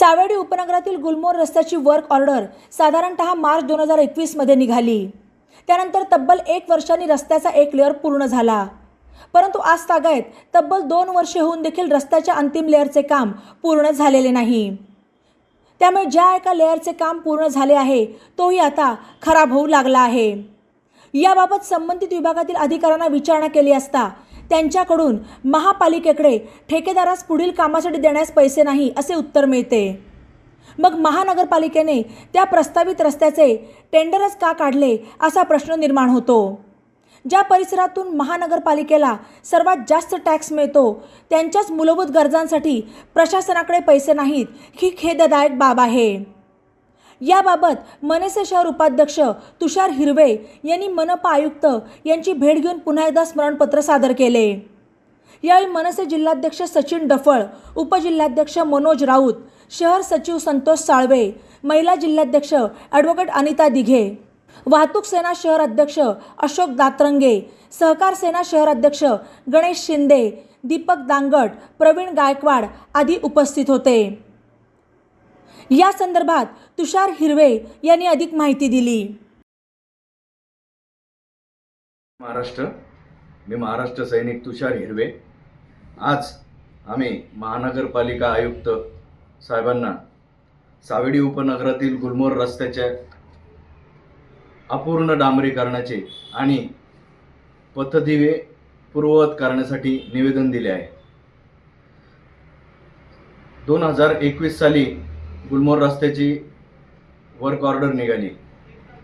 सावेडी उपनगरातील गुलमोर रस्त्याची work order साधारणतः मार्च दोन हजार एकवीसमध्ये निघाली. त्यानंतर तब्बल एक वर्षांनी रस्त्याचा एक लेअर पूर्ण झाला. परंतु आज तागायत तब्बल दोन वर्षे होऊन देखील रस्त्याच्या अंतिम लेअरचे काम पूर्ण झालेले नाही. त्यामुळे ज्या एका लेअरचे काम पूर्ण झाले आहे तोही आता खराब होऊ लागला आहे. याबाबत संबंधित विभागातील अधिकाऱ्यांना विचारणा केली असता त्यांच्याकडून महापालिकेकडे ठेकेदारास पुढील कामासाठी देण्यास पैसे नाही असे उत्तर मिळते. मग महानगरपालिकेने त्या प्रस्तावित रस्त्याचे टेंडरच का काढले असा प्रश्न निर्माण होतो. ज्या परिसरातून महानगरपालिकेला सर्वात जास्त टॅक्स मिळतो त्यांच्याच मूलभूत गरजांसाठी प्रशासनाकडे पैसे नाहीत ही खेददायक बाब आहे. याबाबत मनसे शहर उपाध्यक्ष तुषार हिरवे यांनी मनपा आयुक्त यांची भेट घेऊन पुन्हा एकदा स्मरणपत्र सादर केले. यावेळी मनसे जिल्हाध्यक्ष सचिन डफळ उपजिल्हाध्यक्ष मनोज राऊत शहर सचिव संतोष साळवे महिला जिल्हाध्यक्ष ॲडव्होकेट अनिता दिघे वाहतूक सेना शहर अध्यक्ष अशोक दातरंगे सहकार सेना शहर अध्यक्ष गणेश शिंदे दीपक दांगट प्रवीण गायकवाड आदी उपस्थित होते. या संदर्भात तुषार हिरवे यांनी अधिक माहिती दिली. महाराष्ट्र. मी महाराष्ट्र सैनिक तुषार हिरवे. आज आम्ही महानगरपालिका आयुक्त साहेबांना सावेडी उपनगरातील गुलमोर रस्त्याच्या अपूर्ण डांबरीकरणाचे आणि पथदिवे पूर्ववत करण्यासाठी निवेदन दिले आहे. दोन हजार एकवीस साली गुलमोर रस्त्याची वर्क ऑर्डर निघाली.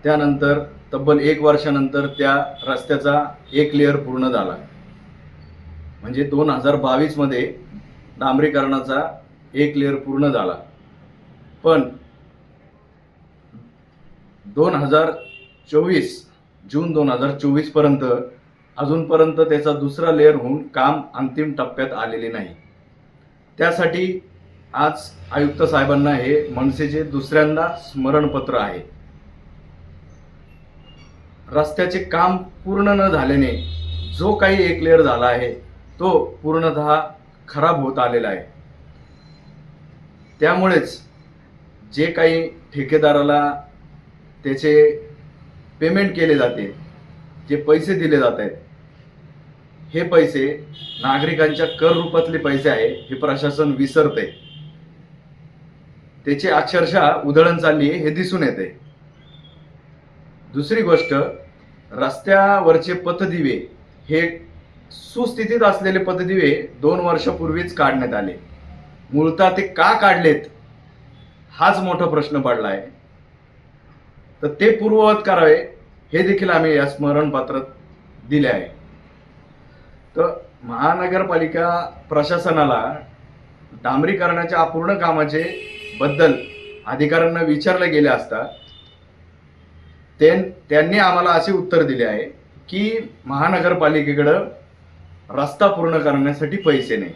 त्यानंतर तब्बल एक वर्षानंतर त्या रस्त्याचा एक लेअर पूर्ण झाला. म्हणजे दोन हजार बावीसमध्ये डांबरीकरणाचा एक लेअर पूर्ण झाला. पण दोन हजार चोवीस जून दोन हजार चोवीसपर्यंत अजूनपर्यंत त्याचा दुसरा लेअर होऊन काम अंतिम टप्प्यात आलेले नाही. त्यासाठी आज आयुक्त साहेबांना हे मनसेचे दुसऱ्यांदा स्मरणपत्र आहे. रस्त्याचे काम पूर्ण न झाल्याने जो काही एक लेअर झाला आहे तो पूर्णतः खराब होत आलेला आहे. त्यामुळेच जे काही ठेकेदाराला त्याचे पेमेंट केले जाते जे पैसे दिले जात आहेत हे पैसे नागरिकांच्या कर रूपातले पैसे आहे हे प्रशासन विसरते त्याची अक्षरशः उधळण चालली आहे हे दिसून येते. दुसरी गोष्ट रस्त्यावरचे पथदिवे हे सुस्थितीत असलेले पथदिवे दोन वर्षापूर्वीच काढण्यात आले. मूळतः ते का काढलेत हाच मोठा प्रश्न पडला आहे तर ते पूर्ववत करावे हे देखील आम्ही या स्मरणपत्रात दिले आहे. तर महानगरपालिका प्रशासनाला डांबरीकरणाच्या अपूर्ण कामाचे बद्दल अधिकाऱ्यांना विचारले गेले असता त्यांनी आम्हाला असे उत्तर दिले आहे की महानगरपालिकेकडं रस्ता पूर्ण करण्यासाठी पैसे नाही.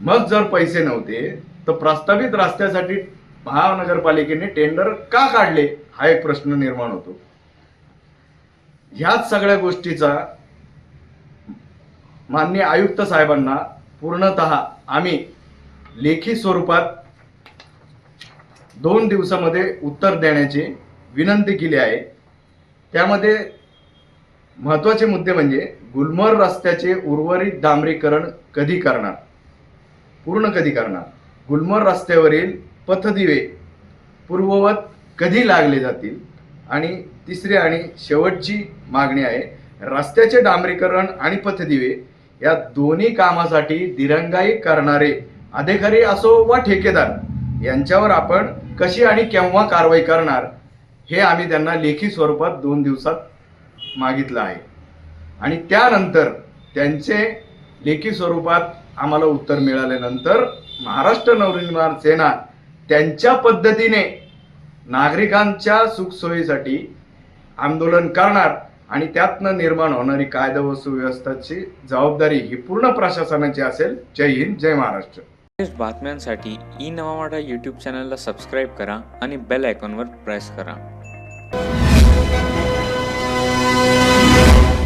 मग जर पैसे नव्हते तर प्रस्तावित रस्त्यासाठी महानगरपालिकेने टेंडर का काढले? हा एक प्रश्न निर्माण होतो. ह्याच सगळ्या गोष्टीचा माननीय आयुक्त साहेबांना पूर्णतः आम्ही लेखी स्वरूपात दोन दिवसामध्ये उत्तर देण्याची विनंती केली आहे. त्यामध्ये महत्त्वाचे मुद्दे म्हणजे गुलमर्ग रस्त्याचे उर्वरित डांबरीकरण कधी करणार? पूर्ण कधी करणार? गुलमर्ग रस्त्यावरील पथदिवे पूर्ववत कधी लागले जातील? आणि तिसरी आणि शेवटची मागणी आहे रस्त्याचे डांबरीकरण आणि पथदिवे या दोन्ही कामासाठी दिरंगाई करणारे अधिकारी असो वा ठेकेदार यांच्यावर आपण कशी आणि केव्हा कारवाई करणार हे आम्ही त्यांना लेखी स्वरूपात दोन दिवसात मागितलं आहे. आणि त्यानंतर त्यांचे लेखी स्वरूपात आम्हाला उत्तर मिळाल्यानंतर महाराष्ट्र नवनिर्माण सेना त्यांच्या पद्धतीने नागरिकांच्या सुखसोयीसाठी आंदोलन करणार आणि त्यातनं निर्माण होणारी कायदा व सुव्यवस्थेची जबाबदारी ही पूर्ण प्रशासनाची असेल. जय हिंद जय महाराष्ट्र. बातम्यांसाठी ई नवामाटा यूट्यूब चॅनलला सबस्क्राईब करा आणि बेल आयकॉनवर प्रेस करा.